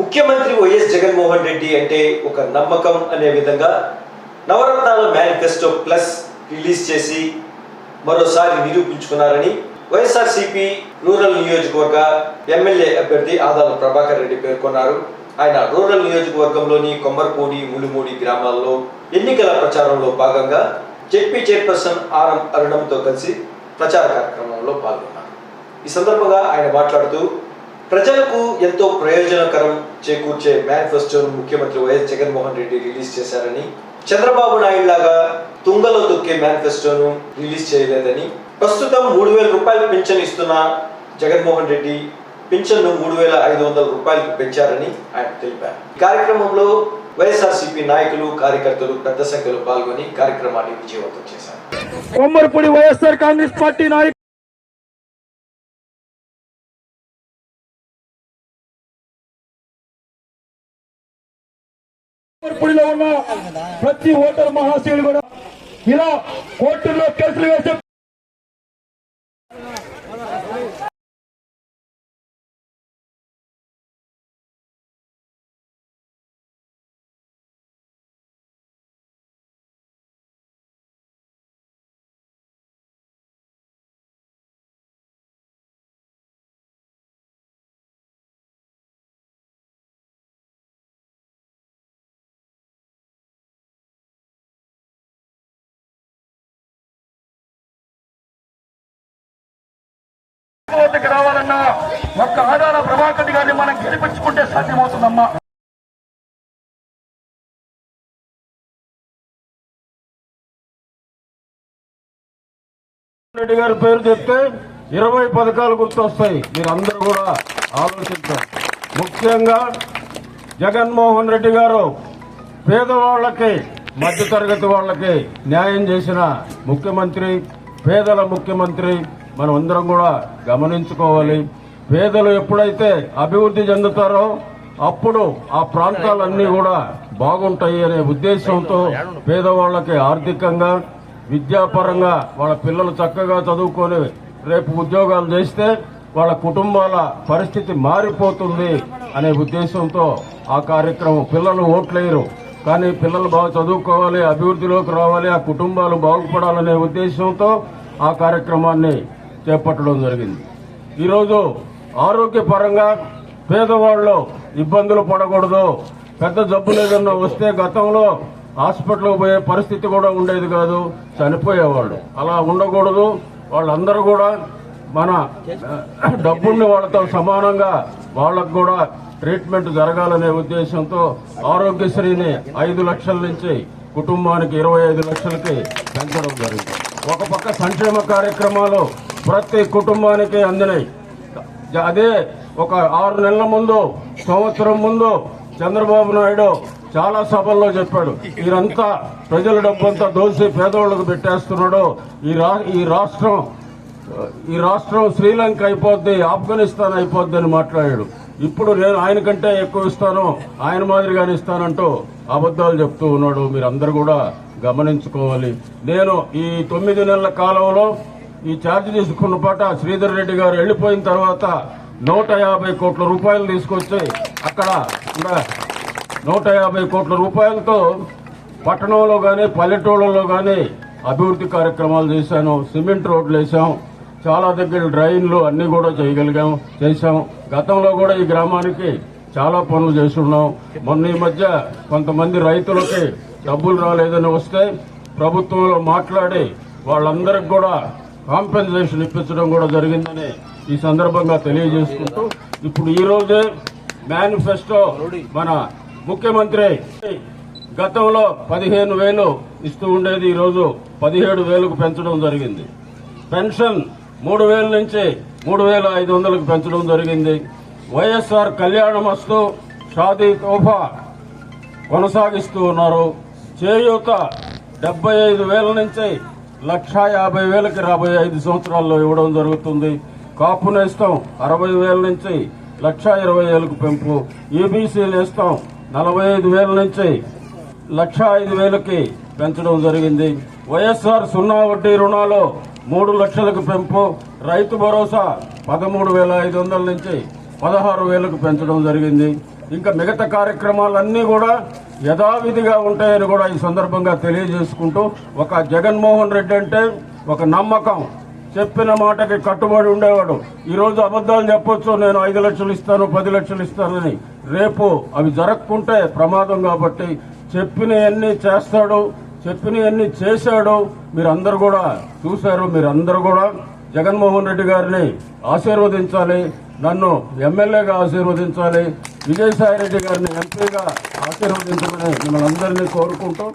ముఖ్యమంత్రి వైఎస్ జగన్మోహన్ రెడ్డి అంటే ఒక నమ్మకం అనే విధంగా నవరత్నాల మేనిఫెస్టో ప్లస్ రిలీజ్ చేసి మరోసారి నిరూపించుకున్నారని వైఎస్ఆర్సీపీ రూరల్ నియోజకవర్గ ఎమ్మెల్యే అభ్యర్థి ఆదాల ప్రభాకర్ రెడ్డి పేర్కొన్నారు. ఆయన రూరల్ నియోజకవర్గంలోని కొమ్మరపూడి ములుమూడి గ్రామాల్లో ఎన్నికల ప్రచారంలో భాగంగా జెడ్పీ చైర్పర్సన్ ఆర్ఎం అరుణంతో కలిసి ప్రచార కార్యక్రమంలో పాల్గొన్నారు. ఈ సందర్భంగా ఆయన మాట్లాడుతూ ప్రజలకు ఎంతో ప్రయోజనకరం చేకూర్చే మేనిఫెస్టోను ముఖ్యమంత్రి వైఎస్ జగన్మోహన్ రెడ్డి రిలీజ్ చేశారని చంద్రబాబు నాయుడు లాగా తుంగలో తొక్కే మేనిఫెస్టోను రిలీజ్ చేయలేదని ప్రస్తుతం మూడు వేల రూపాయలు పింఛన్ ఇస్తున్న జగన్మోహన్ రెడ్డి పింఛన్ను మూడు వేల ఐదు వందల రూపాయలకు పెంచారని ఆయన తెలిపారు. ఈ కార్యక్రమంలో వైఎస్ఆర్సీపీ నాయకులు కార్యకర్తలు పెద్ద సంఖ్యలో పాల్గొని కార్యక్రమాన్ని విజయవంతం చేశారు. కొమ్మరిపూడి వైఎస్ఆర్ కాంగ్రెస్ పార్టీ నాయకులు కొమ్మరిపూడిలో ఉన్న ప్రతి ఓటర్ మహాశయుడు కూడా ఇలా కోర్టుల్లో కేసులు వేసే వద్దకు రావాలన్నా ఒక్క ఆధార ప్రభాకర్ గారిని మనం గెలిపించుకుంటే సాధ్యమవుతుందమ్మా. రెడ్డి గారి పేరు చెప్తే ఇరవై పథకాలు గుర్తొస్తాయి. మీరందరూ కూడా ఆలోచించారు ముఖ్యంగా జగన్మోహన్ రెడ్డి గారు పేదవాళ్ళకి మధ్యతరగతి వాళ్ళకి న్యాయం చేసిన ముఖ్యమంత్రి పేదల ముఖ్యమంత్రి మనం అందరం కూడా గమనించుకోవాలి. పేదలు ఎప్పుడైతే అభివృద్ధి చెందుతారో అప్పుడు ఆ ప్రాంతాలన్నీ కూడా బాగుంటాయి అనే ఉద్దేశంతో పేదవాళ్ళకి ఆర్థికంగా విద్యాపరంగా వాళ్ళ పిల్లలు చక్కగా చదువుకొని రేపు ఉద్యోగాలు చేస్తే వాళ్ళ కుటుంబాల పరిస్థితి మారిపోతుంది అనే ఉద్దేశంతో ఆ కార్యక్రమం. పిల్లలు ఓట్లేయరు. కానీ పిల్లలు బాగా చదువుకోవాలి అభివృద్ధిలోకి రావాలి ఆ కుటుంబాలు బాగుపడాలనే ఉద్దేశంతో ఆ కార్యక్రమాన్ని చేపట్టడం జరిగింది. ఈరోజు ఆరోగ్యపరంగా పేదవాళ్ళు ఇబ్బందులు పడకూడదు. పెద్ద జబ్బులు ఏదన్నా వస్తే గతంలో హాస్పిటల్కి పోయే పరిస్థితి కూడా ఉండేది కాదు. చనిపోయేవాళ్ళు. అలా ఉండకూడదు. వాళ్ళందరూ కూడా మన డబ్బుల్ని వాళ్ళతో సమానంగా వాళ్ళకు కూడా ట్రీట్మెంట్ జరగాలనే ఉద్దేశంతో ఆరోగ్యశ్రీని ఐదు లక్షల నుంచి కుటుంబానికి ఇరవై ఐదు లక్షలకి పెంచడం జరిగింది. ఒక పక్క సంక్షేమ కార్యక్రమాలు ప్రతి కుటుంబానికి అందినాయి. అదే ఒక ఆరు నెలల ముందు సంవత్సరం ముందు చంద్రబాబు నాయుడు చాలా సభల్లో చెప్పాడు. వీరంతా ప్రజల డబ్బంతా దోసి పేదవాళ్ళకు పెట్టేస్తున్నాడు. ఈ రా ఈ రాష్ట్రం ఈ రాష్ట్రం శ్రీలంక అయిపోద్ది ఆఫ్ఘనిస్తాన్ అయిపోద్ది అని మాట్లాడాడు. ఇప్పుడు నేను ఆయన కంటే ఎక్కువ ఇస్తాను ఆయన మాదిరిగానే ఇస్తానంటూ అబద్ధాలు చెప్తూ ఉన్నాడు. మీరందరూ కూడా గమనించుకోవాలి. నేను ఈ తొమ్మిది నెలల కాలంలో ఈ ఛార్జ్ తీసుకున్న పాట శ్రీధర్ రెడ్డి గారు వెళ్ళిపోయిన తర్వాత నూట యాభై కోట్ల రూపాయలు తీసుకొచ్చి అక్కడ నూట యాభై కోట్ల రూపాయలతో పట్టణంలో కానీ పల్లెటూళ్ళలో కానీ అభివృద్ధి కార్యక్రమాలు చేశాను. సిమెంట్ రోడ్లు వేసాం చాలా దగ్గర డ్రైన్లు అన్ని కూడా చేయగలిగాం చేశాం. గతంలో కూడా ఈ గ్రామానికి చాలా పనులు చేస్తున్నాం. మొన్న ఈ మధ్య కొంతమంది రైతులకి డబ్బులు రాలేదని వస్తే ప్రభుత్వంలో మాట్లాడి వాళ్ళందరికి కూడా కాంపెన్సేషన్ ఇప్పించడం కూడా జరిగిందని ఈ సందర్భంగా తెలియజేసుకుంటూ ఇప్పుడు ఈ రోజే మేనిఫెస్టో మన ముఖ్యమంత్రి గతంలో పదిహేను వేలు ఇస్తూ ఉండేది ఈ రోజు పదిహేడు వేలకు పెంచడం జరిగింది. పెన్షన్ మూడు వేల నుంచి మూడు వేల ఐదు వందలకు పెంచడం జరిగింది. వైఎస్ఆర్ కళ్యాణమస్తు షాదీ తోఫా కొనసాగిస్తూ ఉన్నారు. చేయూత డెబ్బై ఐదు వేల నుంచి లక్షా యాభై వేలకి రాబోయే ఐదు సంవత్సరాల్లో ఇవ్వడం జరుగుతుంది. కాపు నేస్తాం అరవై వేల నుంచి లక్షా ఇరవై వేలకు పెంపు. ఏబీసీ నేస్తాం నలభై ఐదు వేల నుంచి లక్షా ఐదు వేలకి పెంచడం జరిగింది. వైఎస్ఆర్ సున్నా వడ్డీ రుణాలు మూడు లక్షలకు పెంపు. రైతు భరోసా పదమూడు వేల ఐదు వందల నుంచి పదహారు వేలకు పెంచడం జరిగింది. ఇంకా మిగతా కార్యక్రమాలన్నీ కూడా యథావిధిగా ఉంటాయని కూడా ఈ సందర్భంగా తెలియజేసుకుంటూ ఒక జగన్మోహన్ రెడ్డి అంటే ఒక నమ్మకం. చెప్పిన మాటకి కట్టుబడి ఉండేవాడు. ఈరోజు అబద్ధాలు చెప్పొచ్చు నేను ఐదు లక్షలు ఇస్తాను పది లక్షలు ఇస్తానని రేపు అవి జరగకుంటే ప్రమాదం కాబట్టి చెప్పినవన్నీ చేస్తాడు చెప్పినవన్నీ చేశాడు. మీరందరూ కూడా చూశారు మీరందరూ కూడా జగన్మోహన్ రెడ్డి గారిని ఆశీర్వదించాలి నన్ను ఎమ్మెల్యేగా ఆశీర్వదించాలి విజయసాయి రెడ్డి గారిని ఎంపీగా ఆశీర్వదించమని మిమ్మల్ని అందరినీ కోరుకుంటూ